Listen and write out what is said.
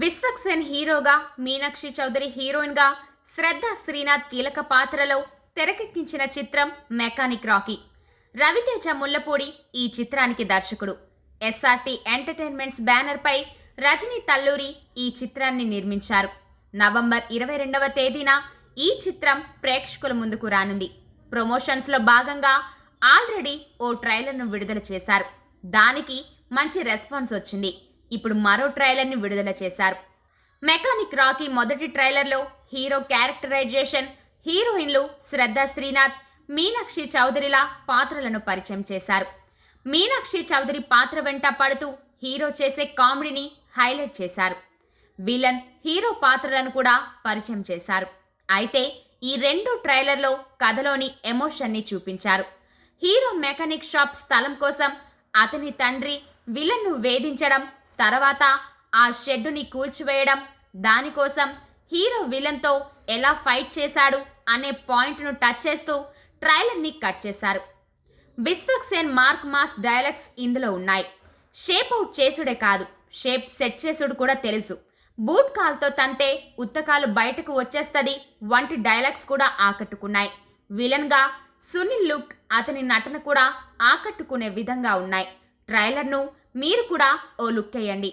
విశ్వక్సేన్ హీరోగా మీనాక్షి చౌదరి హీరోయిన్గా శ్రద్ధ శ్రీనాథ్ కీలక పాత్రలో తెరకెక్కించిన చిత్రం మెకానిక్ రాకీ. రవితేజ ముల్లపూడి ఈ చిత్రానికి దర్శకుడు. ఎస్ఆర్టి ఎంటర్టైన్మెంట్స్ బ్యానర్పై రజనీ తల్లూరి ఈ చిత్రాన్ని నిర్మించారు. నవంబర్ ఇరవై రెండవ తేదీన ఈ చిత్రం ప్రేక్షకుల ముందుకు రానుంది. ప్రమోషన్స్లో భాగంగా ఆల్రెడీ ఓ ట్రైలర్ను విడుదల చేశారు. దానికి మంచి రెస్పాన్స్ వచ్చింది. ఇప్పుడు మరో ట్రైలర్ని విడుదల చేశారు. మెకానిక్ రాకీ మొదటి ట్రైలర్లో హీరో క్యారెక్టరైజేషన్ హీరోయిన్లు శ్రద్ధ శ్రీనాథ్ మీనాక్షి చౌదరిలా పాత్రలను పరిచయం చేశారు. మీనాక్షి చౌదరి పాత్ర వెంట పడుతూ హీరో చేసే కామెడీని హైలైట్ చేశారు. విలన్ హీరో పాత్రలను కూడా పరిచయం చేశారు. అయితే ఈ రెండు ట్రైలర్లో కథలోని ఎమోషన్ని చూపించారు. హీరో మెకానిక్ షాప్ స్థలం కోసం అతని తండ్రి విలన్ను వేధించడం తర్వాత ఆ షెడ్డుని కూల్చివేయడం దానికోసం హీరో విలన్తో ఎలా ఫైట్ చేశాడు అనే పాయింట్ను టచ్ చేస్తూ ట్రైలర్ని కట్ చేశారు. విశ్వక్సేన్ మార్క్ మాస్ డైలాగ్స్ ఇందులో ఉన్నాయి. షేప్ అవుట్ చేసుడే కాదు షేప్ సెట్ చేసుడు కూడా తెలుసు. బూట్ కాల్తో తంతే ఉత్తకాలు బయటకు వచ్చేస్తుంది వంటి డైలాగ్స్ కూడా ఆకట్టుకున్నాయి. విలన్గా సునీల్ లుక్ అతని నటన కూడా ఆకట్టుకునే విధంగా ఉన్నాయి. ట్రైలర్ను మీరు కూడా ఓ లుక్ వేయండి